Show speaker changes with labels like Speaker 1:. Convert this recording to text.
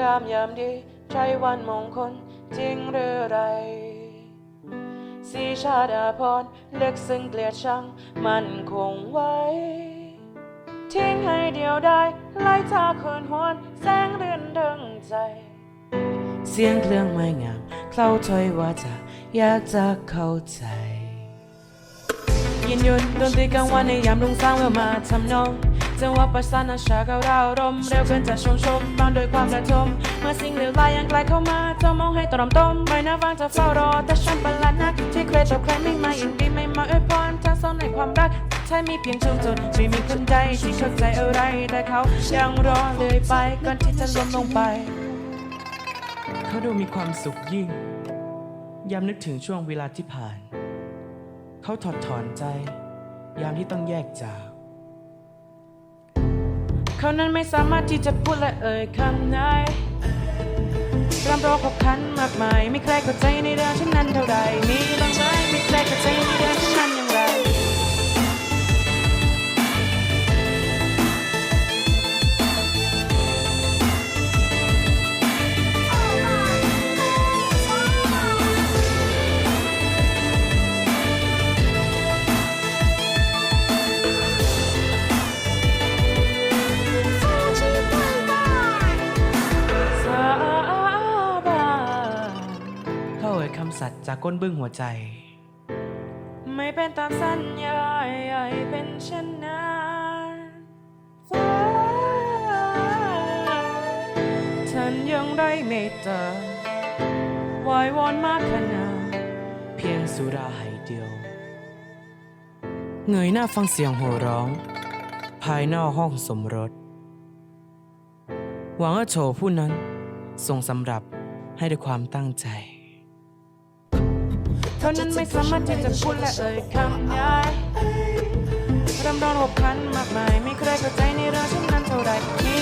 Speaker 1: งามยามดี ใช่วันมงคลจริงหรือไรสีชาดาพรเลึกซึ้งเกลียดชังมันคงไว้ ทิ้งให้เดียวได้ไล่ทาคืนหวนแสงเรือนเริงใจ เสียงเครื่องไม้งามเข้าถ้อยว่าจะอยากจะเข้าใจ ยินยุนดนตรีกลางวันในยามรุ่งสร้างเพื่อมาทำนอง จังหวะประสานอาชาเขาเรารมเร็วเกินจะชงชมบางโดวยความระทมเมื่อสิ่งเหลวร้ายยังไกลเข้ามาเธอมองให้ตรอมต้มไม่น่าวางจะเฝ้ารอแต่ฉันประหลาดนัก ที่ใครต่อใครไม่มายินดีไม่มาอวยพรทั้งสองในความรักใช่มีเพียงชุมชนไม่มีคนใดที่เข้าใจอะไรแต่เขายังรอเลยไปก่อนที่จะล้มลงไปเขาดูมีความสุขยิ่งยามนึกถึงช่วงเวลาที่ผ่าน เขาถอดถอนใจ ยามที่ต้องแยกจาก เขานั้นไม่สามารถที่จะพูดและเอ่ยคำไหนรำร้องขบขันมากมาย ไม่ใครเข้าใจในเรื่องฉันนั้นเท่าใดมีบางใจไม่ใครเข้าใจในเรื่องฉันนั้นอย่าง จากก้นบึ้งหัวใจ ไม่เป็นตามสัญญาใหญ่เป็นเช่นนั้นฟ้าท่านยังได้เมตตาวายวอนมากขนาดเพียงสุราให้เดียว เงยหน้าฟังเสียงโห่ร้อง ภายนอกห้องสมรส หวังว่าโชว์ผู้นั้นทรงสำหรับให้ด้วยความตั้งใจ เท่านั้นไม่สามารถที่จะพูดและเอ่ยคำย้ายรำร้อนหกพันมากมาย ไม่เคยเข้าใจในเรื่องเช่นนั้นเท่าไรมี